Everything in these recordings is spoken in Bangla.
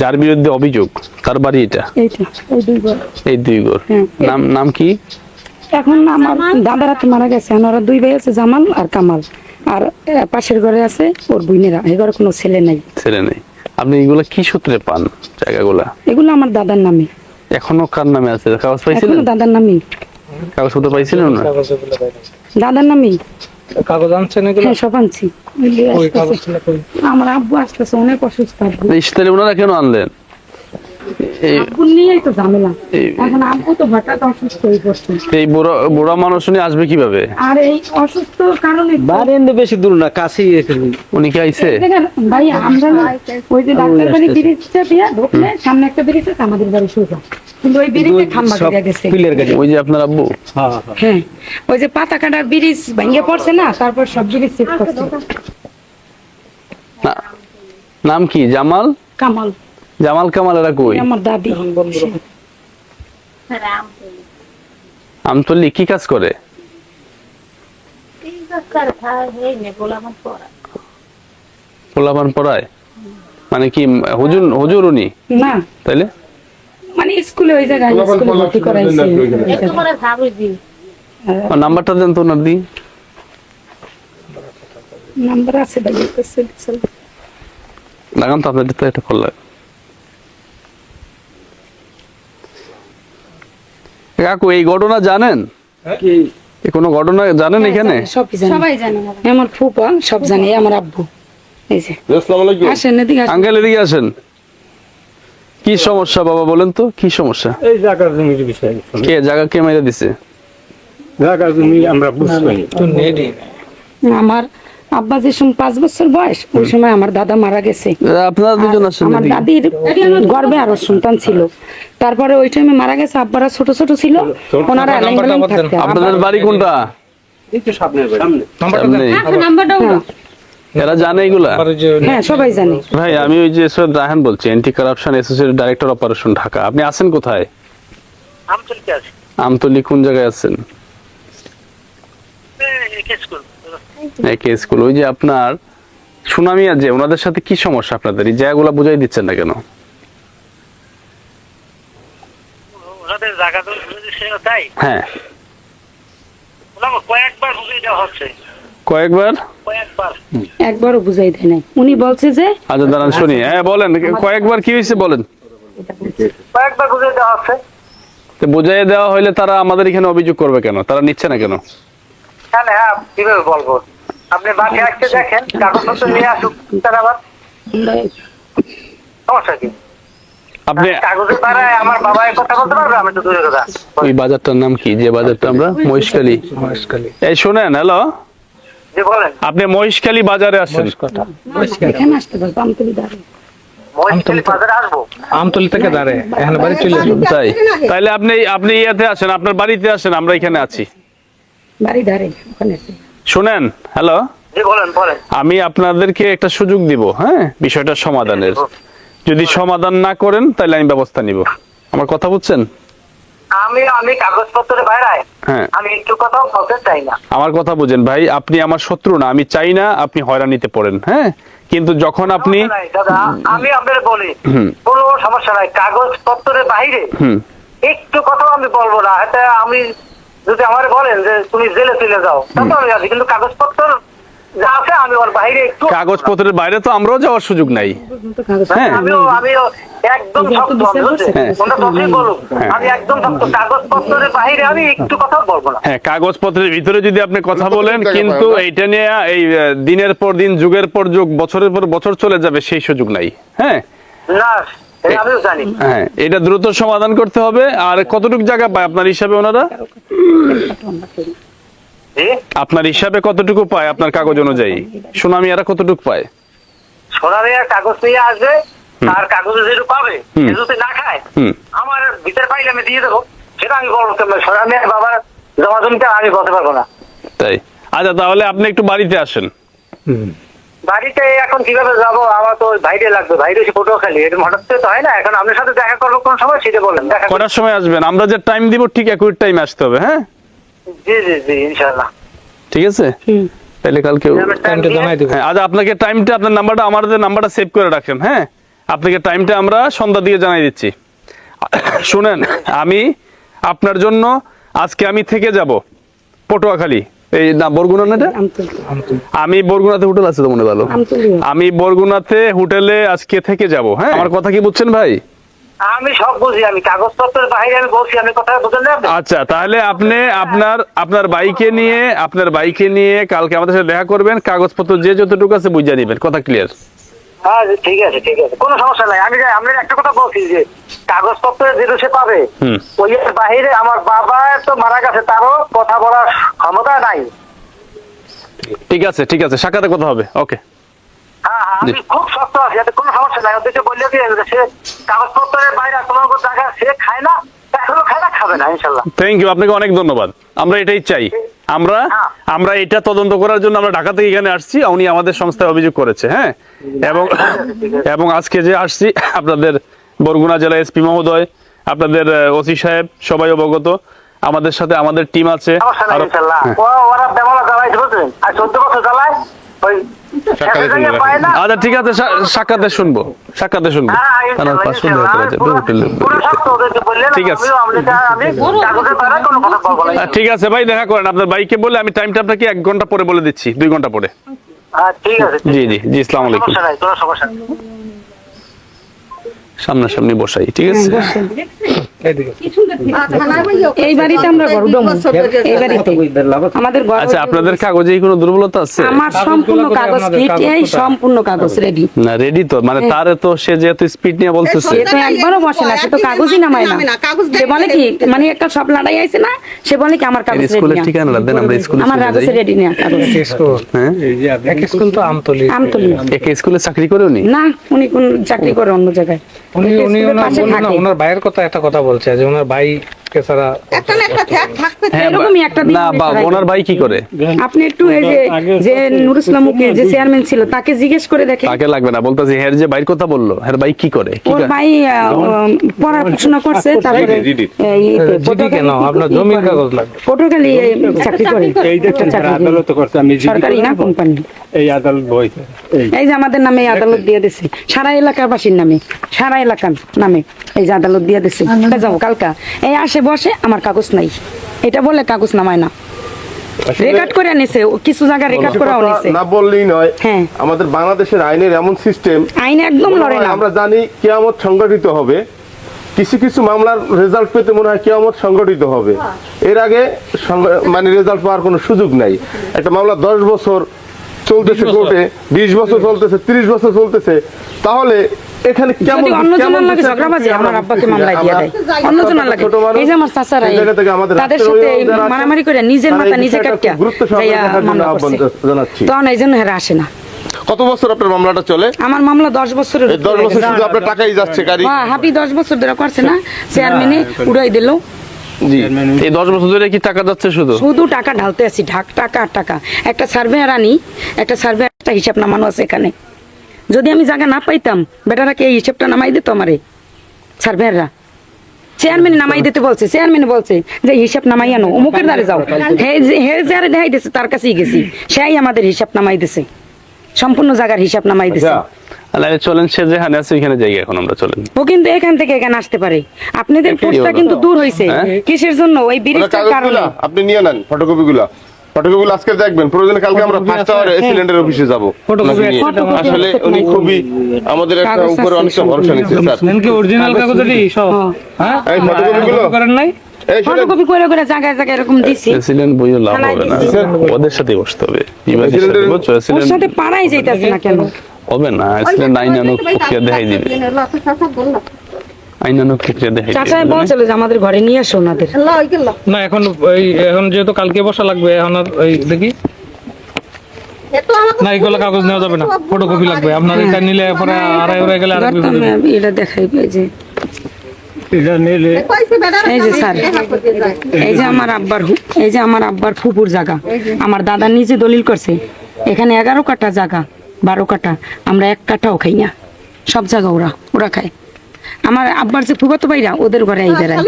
যার বিরুদ্ধে অভিযোগ তার বাড়ি এটা? এই দুই ঘর। এই দুই ঘর। হ্যাঁ। নাম নাম কি? এখন আমার দাদারা তো মারা গেছে ওরা দুই ভাই আছে জামাল আর কামাল। আর পাশের ঘরে আছে ওর বোনেরা এই ঘরে কোনো ছেলে নাই। ছেলে নেই। আপনি এগুলা কি সূত্রে পান জায়গাগুলা? এগুলো আমার দাদার নামে। এখনও কার নামে আছে? কাগজ পাইছিলেন? দাদার নামেই কাগজপত্র পাইছিলেন না দাদার নামেই কাগজ আনছেন এগুলো? হ্যাঁ সব আনছি। আমার আব্বু আসতেছে অনেক অসুস্থ আব্বু। ইস্তারে ওনারা কেন আনলেন? এই আব্বু নিয়েই তো ঝামেলা। এই- এখন আব্বু তো হঠাৎ অসুস্থ পড়ছে। এই বুড়া বুড়া মানুষ উনি আসবে কীভাবে? আর এই অসুস্থ কারণে বাড়ি বেশি দূর না কাছেই উনি। কি আইছে? ভাই আমরা ওই যে ডাক্তার বাড়ি ব্রিজটা দিয়ে ঢুকলে সামনে একটা ব্রিজ আছে আমাদের বাড়ি সোজা। কিন্তু ওই ব্রিজে খাম্বা সব গেছে। পিলের গাড়ি। ওই যে আপনার আব্বু? হ্যাঁ ওই যে পাতা কাটার ব্রিজ ভেঙে পড়ছে না তারপর সব ব্রিজ চেক করছে। নাম কি? জামাল? কামাল। জামাল কামাল এরা কই আমার দাদি। আমতলি কি কাজ করে? পোলাপান পড়ায়। মানে কি হুজুর হুজুর উনি? না। তাইলে? মানে স্কুলে ওই জায়গায় স্কুলে ভর্তি করাইছে। নাম্বারটা দেন তো ওনার দিন নাম্বার আছে ভাই লাগান তো আপনাদের তো একটা কল লাগে কাকু এই ঘটনা জানেন কি কোনো ঘটনা জানেন এখানে সবাই জানে আমার ফুপা সব জানে আমার আব্বু এই যে আসেন এদিকে আঙ্কেল এদিকে আসেন কি সমস্যা বাবা বলেন তো কি সমস্যা এই জায়গা জমির বিষয় কে জায়গা কে মেরে দিছে জায়গা জমি আমরা বুঝলাম তো নেডি আমার আব্বা যে সময় পাঁচ বছর বয়স ওই সময় আমার দাদা মারা গেছে। আপনারা দুজন আমার দাদির গর্বে আরও সন্তান ছিল। তারপরে ওই টাইমে মারা গেছে আব্বারা ছোট ছোট ছিল ওনারা আপনাদের বাড়ি কোনটা? নাম্বারটা এরা জানে এগুলা? হ্যাঁ সবাই জানে। ভাই আমি ওই যে সৈয়দ রায়হান বলছি anti corruption associate director operation Dhaka. আপনি আছেন কোথায়? আমতলি কোন জায়গায় আছেন? একে স্কুল। ওই যে আপনার সুনামিয়া যে ওনাদের সাথে কি সমস্যা আপনাদের? এই জায়গাগুলো বুঝাই দিচ্ছেন না কেন? ওনাদের জায়গা তো তাই? হ্যাঁ। কয়েকবার বুঝিয়ে দেওয়া হচ্ছে। কয়েকবার? কয়েকবার। একবারও বুঝাই দেয় নাই। উনি বলছে যে আচ্ছা দাঁড়ান শুনি। হ্যাঁ বলেন। কয়েকবার কি হয়েছে বলেন। কয়েকবার বুঝিয়ে দেওয়া হচ্ছে। তো বুঝাই দেওয়া হইলে তারা আমাদের এখানে অভিযোগ করবে কেন? তারা নিচ্ছে না কেন? হ্যাঁ হ্যাঁ কীভাবে বলব? আপনি বাকি আসতে দেখেন কাগজপত্র নিয়ে আসুক তারা আবার। সমস্যা কি? আপনি কাগজের দ্বারায় আমার বাবা কথা বলতে পারবে? আমি তো দূরে কথা। ওই বাজারটার নাম কি? যে বাজারটা আমরা? মহিষকালী মহেশখালী। এই শোনেন হ্যালো? আপনি বাজারে আসেন কথা। এখানে আসতে পারব আমতলি দাঁড়িয়ে মহিষখালী বাজারে আসব? আমতলি থেকে দাঁড়ে এখানে বাড়ি চলে যাব তাই। তাইলে আপনি আপনি ইয়াতে আসেন আপনার বাড়িতে আসেন আমরা এখানে আছি। বাড়ি ধারে ওখানে আছে। হ্যালো? আমি আপনাদেরকে একটা সুযোগ দিব হ্যাঁ? বিষয়টা সমাধানের। যদি সমাধান না করেন তাহলে আমি ব্যবস্থা নিব। আমার কথা বুঝছেন? আমি আমি কাগজপত্রের বাইরে। হ্যাঁ। আমি একটু কথাও বলতে চাই না। আমার কথা বুঝেন ভাই আপনি আমার শত্রু না। আমি চাই না আপনি হয়রানিতে পড়েন হ্যাঁ? কিন্তু যখন আপনি আমি আপনার বলি হুম। কোনো সমস্যা নাই। কাগজপত্রের বাইরে একটু কথাও আমি বলব না। এটা আমি যদি আমার বলেন যে তুমি জেলে চলে যাও তাতে আমি আছি। কিন্তু কাগজপত্র যা আছে আমি ওর বাইরে একটু কাগজপত্রের বাইরে তো আমরাও যাওয়ার সুযোগ নাই। হ্যাঁ। আমিও আমিও একদম শক্ত আমি বুঝছেন? হ্যাঁ। হ্যাঁ। আমি একদম শক্ত। কাগজপত্রের বাইরে আমি একটু কথাও বলব না। হ্যাঁ কাগজপত্রের ভিতরে যদি আপনি কথা বলেন কিন্তু এইটা নিয়ে এই দিনের পর দিন যুগের পর যুগ বছরের পর বছর চলে যাবে সেই সুযোগ নাই। হ্যাঁ? না এটা আমিও জানি। হ্যাঁ এটা দ্রুত সমাধান করতে হবে। আর কতটুকু জায়গা পায় আপনার হিসাবে ওনারা? আপনার হিসাবে কতটুকু পায় আপনার কাগজ অনুযায়ী? সুনামিয়ারা কতটুকু পায়? সোনারে কাগজ নিয়ে আসবে আর কাগজে যেটু পাবে যদি না খায় হুম। আমার ভিতরে পাইলে আমি দিয়ে দেবো সেটা আমি বলব সোনারে বাবার জমা জমিটা আমি বলতে পারব না। তাই। আচ্ছা তাহলে আপনি একটু বাড়িতে আসেন। হুম। বাড়িতে এখন কীভাবে যাব? আমার তো বাইরে লাগবে। ভাইরে এসে ফটো খালি। এটা হঠাৎ করে তো হয় না? এখন আপনার সাথে দেখা করব কোন সময়? সেটা বলেন দেখা। কটার সময় আসবেন? আমরা যে টাইম দিব ঠিক একই টাইম আসতে হবে হ্যাঁ? জি জি জি ইনশাল্লাহ ঠিক আছে? তাহলে কালকে টাইমটা জানাই দেবো। হ্যাঁ আচ্ছা আপনাকে টাইমটা আপনার নাম্বারটা আমাদের নাম্বারটা সেভ করে রাখেন হ্যাঁ? আপনাকে টাইমটা আমরা সন্ধ্যা দিয়ে জানাই দিচ্ছি। শুনেন আমি আপনার জন্য আজকে আমি থেকে যাব পটুয়াখালী। এই না বরগুনা না এটা? আমি বরগুনাতে হোটেল আছে তো মনে ভালো। আমি বরগুনাতে হোটেলে আজকে থেকে যাব হ্যাঁ? আমার কথা কি বুঝছেন ভাই? আমি সব বুঝি আমি কাগজপত্রের বাইরে আমি বলছি আমি কথা বুঝেন না আচ্ছা তাহলে আপনি আপনার আপনার বাইকে নিয়ে আপনার বাইকে নিয়ে কালকে আমাদের সাথে দেখা করবেন কাগজপত্র যে যতটুকু আছে বুঝিয়ে নেবেন কথা ক্লিয়ার হ্যাঁ ঠিক আছে ঠিক আছে। কোনো সমস্যা নাই আমি আমি একটা কথা বলছি যে কাগজপত্র যেটা সে পাবে। ওই বাইরে আমার বাবা তো মারা গেছে তারও কথা বলার ক্ষমতা নাই। ঠিক আছে ঠিক আছে সাক্ষাতে কথা হবে ওকে। হ্যাঁ হ্যাঁ, আমি খুব শক্ত আছি এতে কোনো সমস্যা নাই। ওদেরকে বললে কি সে কাগজপত্রের বাইরে কোনো জায়গা সে খায় না এখনও খায় না খাবে না ইনশাল্লাহ। থ্যাংক ইউ আপনাকে অনেক ধন্যবাদ। আমরা এটাই চাই। আমরা হ্যাঁ। আমরা এটা তদন্ত করার জন্য আমরা ঢাকা থেকে এখানে আসছি উনি আমাদের সংস্থায় অভিযোগ করেছে হ্যাঁ? এবং এবং আজকে যে আসছি আপনাদের বরগুনা জেলা এসপি মহোদয় আপনাদের ওসি সাহেব সবাই অবগত। আমাদের সাথে আমাদের টিম আছে। হ্যাঁ। আচ্ছা ঠিক আছে সাক্ষাতে শুনব। সাক্ষাতে শুনব। হ্যাঁ, বললেন, ঠিক আছে। ঠিক ভাই দেখা করেন। আপনার বাইকে বলে আমি টাইমটা আপনাকে এক ঘণ্টা পরে বলে দিচ্ছি। দুই ঘণ্টা পরে। হ্যাঁ, ঠিক আছে ঠিক জি জি জি ইসলাম আলাইকুম সমস্যা নাই কোনো সমস্যা নেই সামনাসামনি বসাই ঠিক আছে? এই বাড়িতে আমরা ঘর এই বাড়িতে। আমাদের ঘর আচ্ছা আপনাদের কাগজে কোনো দুর্বলতা আছে? আমার সম্পূর্ণ কাগজ ফিট এই সম্পূর্ণ কাগজ রেডি না রেডি তো মানে তারে তো সে যেহেতু স্পিড নিয়ে বলতেছে। সে তো একবারও বসে না সে তো কাগজই নামায় না। সে বলে কি মানে একটা সব লড়াই আছে না সে বলে কি আমার কাগজ স্কুলের রেডি ঠিকানা দেন আমরা স্কুলে আমার কাগজ রেডি না কাগজ। হ্যাঁ? এক স্কুল তো আমতলি। আমতলি। একে স্কুলে চাকরি করে উনি? না উনি কোন চাকরি করে অন্য জায়গায়। উনি উনি ওনার পাশে না ওনার ভাইয়ের কথা একটা কথা বলছে যে ওনার ভাই কে একটা না একটা ঠ্যাক থাকতে হ্যাঁ এরকমই একটা দিন না বা ওনার ভাই কি করে? আপনি একটু এই যে যে নুর ইসলামকে যে চেয়ারম্যান ছিল তাকে জিজ্ঞেস করে দেখেন। তাকে লাগবে না বলতেছি হের যে ভাইয়ের কথা বলল হের ভাই কি করে? ওর ভাই পড়াশোনা করছে তারপরে জিডি কেন? আপনার জমির কাগজ লাগবে। পটুয়াখালী চাকরি করে এই যে আদালত করছে আমি সরকারি না কোম্পানি? এই আদালত বই। এই। এই যে আমাদের নামে এই আদালত দিয়ে দিছে। সারা এলাকাবাসীর নামে সারা এলাকার নামে এই যে আদালত দিয়ে দিছে। যাব কালকা। এই আসে বসে আমার কাগজ নাই। এটা বলে কাগজ নামায় না। রেকর্ড করে নিছে কিছু জায়গা রেকর্ড করাও নিছে না বললেই নয় হ্যাঁ। আমাদের বাংলাদেশের আইনের এমন সিস্টেম আইন একদম লড়ে না। আমরা জানি কেয়ামত সংগঠিত হবে কিছু কিছু মামলার রেজাল্ট পেতে মনে হয় কেয়ামত সংগঠিত হবে। এর আগে মানে রেজাল্ট পাওয়ার কোনো সুযোগ নাই। একটা মামলা দশ বছর চলতেছে কোর্টে বিশ বছর চলতেছে ত্রিশ বছর চলতেছে তাহলে এখানে কেমন অন্য কেমন জনের লাগে বিচার ঝগড়াবাজি আমরা আব্বাকে মামলা দিয়ে দেয়। অন্য জনের লাগে। এই যে আমার চাচারা সেই জায়গা থেকে আমাদের তাদের সাথে মারামারি করে নিজের মাথা নিজে মামলা করছে। তখন এই জন্য হেরা আসে না। কত বছর আপনার মামলাটা চলে? আমার মামলা দশ বছরের এই দশ বছর শুধু আপনার টাকাই যাচ্ছে গাড়ি। হ্যাঁ হাবি দশ বছর ধরে করছে না? চেয়ারম্যানে উড়াই দিল। জি। এই দশ বছর ধরে কি টাকা যাচ্ছে শুধু? শুধু টাকা ঢালতে আছি ঢাক টাকা আর টাকা। একটা সার্ভে আনি একটা সার্ভে একটা হিসাব নামানো আছে এখানে। যদি আমি জায়গা না পাইতাম বেটারা কি এই হিসাবটা নামাই দিত আমারে? সার্ভেয়াররা চেয়ারম্যান নামাই দিতে বলছে চেয়ারম্যান বলছে যে হিসাব নামাই আনো অমুকের দ্বারে যাও। হে যে- হে যারে দেখাই দিছে তার কাছেই গেছি। সেই আমাদের হিসাব নামাই দিছে। সম্পূর্ণ জায়গার হিসাব নামাই দিছে। আচ্ছা। চলেন সে যেখানে আছে ওইখানে যাই এখন আমরা চলেন। ও কিন্তু এখান থেকে এখানে আসতে পারে। আপনাদের পোস্টটা কিন্তু দূর হয়েছে হ্যাঁ? কিসের জন্য? ওই ব্রিজটার কারণে। আপনি নিয়ে নেন ফটোকপি গুলা ফটোকপি আজকে দেখবেন প্রয়োজনে কালকে আমরা ফার্স্ট আওয়ারে সিলিন্ডার অফিসে যাব আসলে উনি খুবই আমাদের একটা উপরে অনেকটা ভরসা নিচ্ছে স্যার কি অরিজিনাল কাগজেরই সব হ্যাঁ। হ্যাঁ এই ফটোকপি গুলো করেন নাই ফটোকপি করে করে জায়গায় জায়গায় এরকম দিছি প্রেসিডেন্ট বইও লাভ হবে না ওদের সাথে বসতে হবে ওর সাথে যাইতাছে না কেন হবে না আনুক দেখাই দিবে আইন আনুক দেখাই চাচা বলছিল যে আমাদের ঘরে নিয়ে আসো ওনাদের। না এখন এই এখন যেহেতু কালকে বসা লাগবে এখন আর এই দেখি। না এগুলো কাগজ নেওয়া যাবে না ফটোকপি লাগবে। আপনার এটা নিলে পরে আড়াই উড়ে গেলে আর এবার তো আমি এটা দেখাই যে। এটা নিলে এই যে স্যার এই যে আমার আব্বার এই যে আমার আব্বার ফুপুর জায়গা আমার দাদা নিজে দলিল করছে এখানে এগারো কাটা জায়গা বারো কাটা আমরা এক কাটাও খাই না। সব জায়গা ওরা ওরা খায়। আমার আব্বার যে ফুফাতো ভাইরা ওদের ঘরে এই বেড়ায়।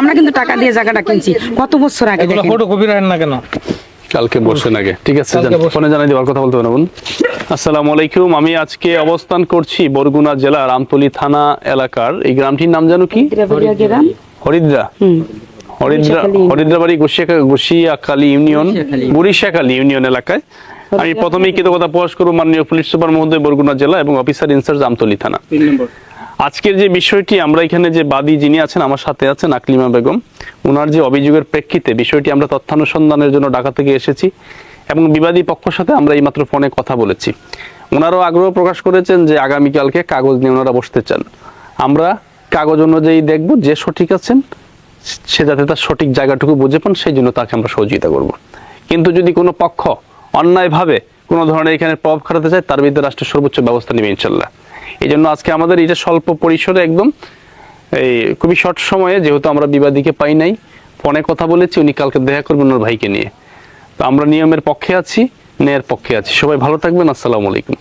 আমরা কিন্তু টাকা দিয়ে জায়গাটা কিনছি। কত বছর আগে দেখেন? ফটোকপি রাখেন না কেন? কালকে বসেন আগে। ঠিক আছে ফোনে জানাই দেওয়ার কথা বলতে পারবেন আসসালামু আলাইকুম। আমি আজকে অবস্থান করছি বরগুনা জেলার আমতলী থানা এলাকার। এই গ্রামটির নাম জানো কি? হরিদ্রা। হরিদ্রা হরিদ্রাবাড়ি গুসিয়া গুসিয়াখালী ইউনিয়ন। গুড়িশাখালী। ইউনিয়ন এলাকায়। আমি প্রথমেই কৃতজ্ঞতা প্রকাশ করব মাননীয় পুলিশ সুপার মহোদয় বরগুনা জেলা এবং অফিসার ইনচার্জ আমতলী থানা। নম্বর। আজকের যে বিষয়টি, আমরা এখানে যে বাদী যিনি আছেন, আমার সাথে আছেন আকলিমা বেগম। ওনার যে অভিযোগের প্রেক্ষিতে বিষয়টি, আমরা তথ্যানুসন্ধানের জন্য ঢাকা থেকে এসেছি এবং বিবাদী পক্ষের সাথে আমরা এইমাত্র ফোনে কথা বলেছি। ওনারাও আগ্রহ প্রকাশ করেছেন যে আগামীকালকে কাগজ নিয়ে ওনারা বসতে চান। আমরা কাগজ অনুযায়ী দেখব যে সঠিক আছেন, সে যাতে তার সঠিক জায়গাটুকু বুঝে পান, সেই জন্য তাকে আমরা সহযোগিতা করব। কিন্তু যদি কোনো পক্ষ অন্যায়ভাবে কোনো ধরনের এখানে প্রভাব খাটাতে চায়, তার বিরুদ্ধে রাষ্ট্রের সর্বোচ্চ ব্যবস্থা নেবে ইনশাল্লাহ। এই জন্য আজকে আমাদের এটা স্বল্প পরিসরে একদম এই খুবই শর্ট সময়ে যেহেতু আমরা বিবাদীকে পাই নাই, ফোনে কথা বলেছি, উনি কালকে দেখা করবেন ওনার ভাইকে নিয়ে। তো আমরা নিয়মের পক্ষে আছি, ন্যায়ের পক্ষে আছি। সবাই ভালো থাকবেন, আসসালামু আলাইকুম।